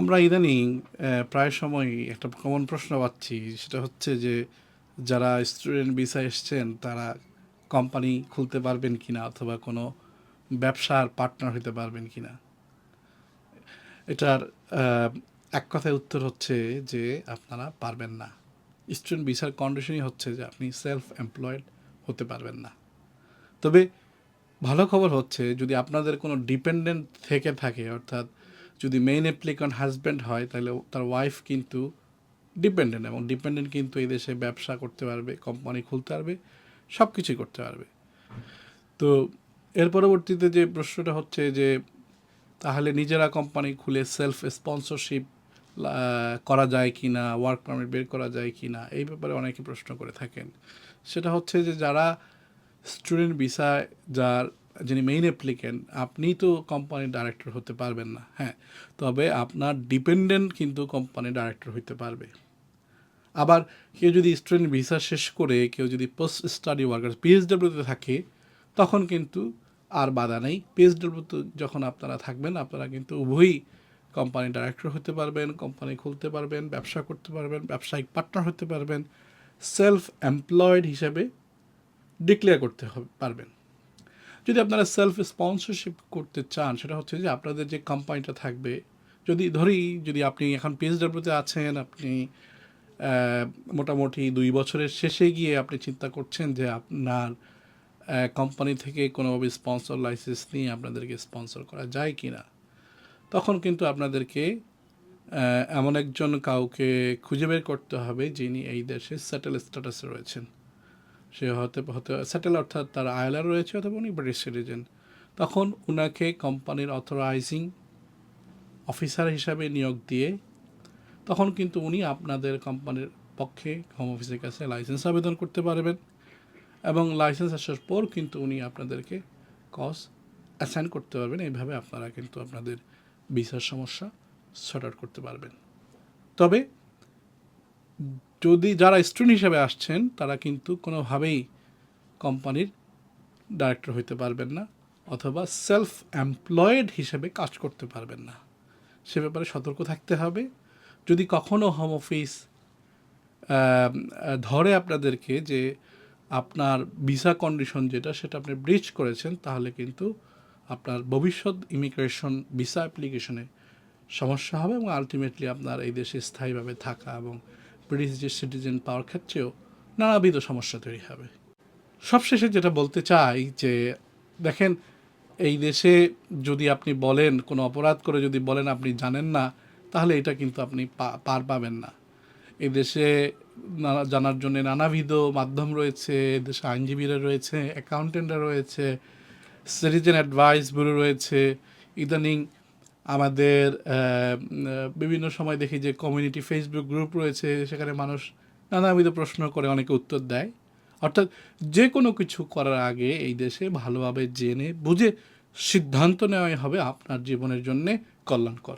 আমরা ইদানিং প্রায় সময় একটা কমন প্রশ্ন পাচ্ছি। সেটা হচ্ছে যে, যারা স্টুডেন্ট ভিসা এসছেন, তারা কোম্পানি খুলতে পারবেন কি না অথবা কোনো ব্যবসার পার্টনার হতে পারবেন কি না এটার এক কথায় উত্তর হচ্ছে যে, আপনারা পারবেন না। স্টুডেন্ট ভিসার কন্ডিশনই হচ্ছে যে, আপনি সেলফ এমপ্লয়েড হতে পারবেন না। তবে ভালো খবর হচ্ছে, যদি আপনাদের কোনো ডিপেন্ডেন্ট থেকে থাকে, অর্থাৎ যদি মেইন অ্যাপ্লিকেন্ট হাজব্যান্ড হয়, তাহলে তার ওয়াইফ কিন্তু ডিপেন্ডেন্ট এবং ডিপেন্ডেন্ট কিন্তু এই দেশে ব্যবসা করতে পারবে কোম্পানি খুলতে পারবে সব কিছুই করতে পারবে। তো এর পরবর্তীতে যে প্রশ্নটা হচ্ছে যে, তাহলে নিজেরা কোম্পানি খুলে সেলফ স্পন্সরশিপ করা যায় কি না ওয়ার্ক পারমিট বের করা যায় কি না এই ব্যাপারে অনেকে প্রশ্ন করে থাকেন। সেটা হচ্ছে যে যারা স্টুডেন্ট ভিসায় যার যিনি মেইন অ্যাপ্লিকেন্ট আপনি তো কোম্পানির ডাইরেক্টর হতে পারবেন না। হ্যাঁ তবে আপনার ডিপেন্ডেন্ট কিন্তু কোম্পানির ডাইরেক্টর হতে পারবে। আবার কেউ যদি স্টুডেন্ট ভিসা শেষ করে, কেউ যদি পোস্ট স্টাডি ওয়ার্কার পিএইচডব্লিউতে থাকে, তখন কিন্তু আর বাধা নেই। পিএইচডব্লিউতে যখন আপনারা থাকবেন, আপনারা কিন্তু উভয়ই কোম্পানি ডাইরেক্টর হতে পারবেন কোম্পানি খুলতে পারবেন, ব্যবসা করতে পারবেন, ব্যবসায়িক পার্টনার হতে পারবেন সেলফ এমপ্লয়েড হিসেবে ডিক্লেয়ার করতে পারবেন। যদি আপনারা সেলফ স্পন্সরশিপ করতে চান, সেটা হচ্ছে যে আপনাদের যে কোম্পানিটা থাকবে, যদি ধরি, যদি আপনি এখন পিএইচডব্লিউতে আছেন, আপনি মোটামুটি দুই বছরের শেষে গিয়ে আপনি চিন্তা করছেন যে আপনার কোম্পানি থেকে কোনোভাবে স্পন্সর লাইসেন্স নিয়ে আপনাদেরকে স্পন্সর করা যায় কি না তখন কিন্তু আপনাদেরকে এমন একজন কাউকে খুঁজে বের করতে হবে যিনি এই দেশে সেটেল স্ট্যাটাসে রয়েছেন। সে হতে হতে স্যাটেল অর্থাৎ তার আয়লার রয়েছে অথবা উনি ব্রিটিশ সিটিজেন তখন উনাকে কোম্পানির অথরাইজিং অফিসার হিসাবে নিয়োগ দিয়ে তখন কিন্তু উনি আপনাদের কোম্পানির পক্ষে হোম অফিসের কাছে লাইসেন্স আবেদন করতে পারবেন এবং লাইসেন্স আসার পর কিন্তু উনি আপনাদেরকে কস অ্যাসাইন করতে পারবেন। এইভাবে আপনারা কিন্তু আপনাদের ভিসার সমস্যা সর্ট আউট করতে পারবেন। তবে যদি যারা স্টুডেন্ট হিসাবে আসছেন, তারা কিন্তু কোনোভাবেই কোম্পানির ডাইরেক্টর হইতে পারবেন না অথবা সেলফ এমপ্লয়েড হিসেবে কাজ করতে পারবেন না। সে ব্যাপারে সতর্ক থাকতে হবে। যদি কখনও হোম অফিস ধরে আপনাদেরকে যে আপনার ভিসা কন্ডিশন যেটা, সেটা আপনি ব্রিচ করেছেন, তাহলে কিন্তু আপনার ভবিষ্যৎ ইমিগ্রেশন ভিসা অ্যাপ্লিকেশনে সমস্যা হবে এবং আলটিমেটলি আপনার এই দেশে স্থায়ীভাবে থাকা এবং ব্রিটিশ যে সিটিজেন পাওয়ার ক্ষেত্রেও নানাবিধ সমস্যা তৈরি হবে। সবশেষে যেটা বলতে চাই যে, দেখেন, এই দেশে যদি আপনি বলেন, কোনো অপরাধ করে যদি বলেন আপনি জানেন না, তাহলে এটা কিন্তু আপনি পার পাবেন না। এই দেশে নানা জানার জন্য নানাবিধ মাধ্যম রয়েছে দেশে আইনজীবীরা রয়েছে অ্যাকাউন্টেন্টরা রয়েছে সিটিজেন অ্যাডভাইস ব্যুরো রয়েছে, ইদানিং আমাদের বিভিন্ন সময় দেখি যে কমিউনিটি ফেসবুক গ্রুপ রয়েছে, সেখানে মানুষ নানাবিধ প্রশ্ন করে, অনেকে উত্তর দেয়। অর্থাৎ যে কোনো কিছু করার আগে এই দেশে ভালোভাবে জেনে, বুঝে সিদ্ধান্ত নেওয়াই হবে আপনার জীবনের জন্যে কল্যাণকর।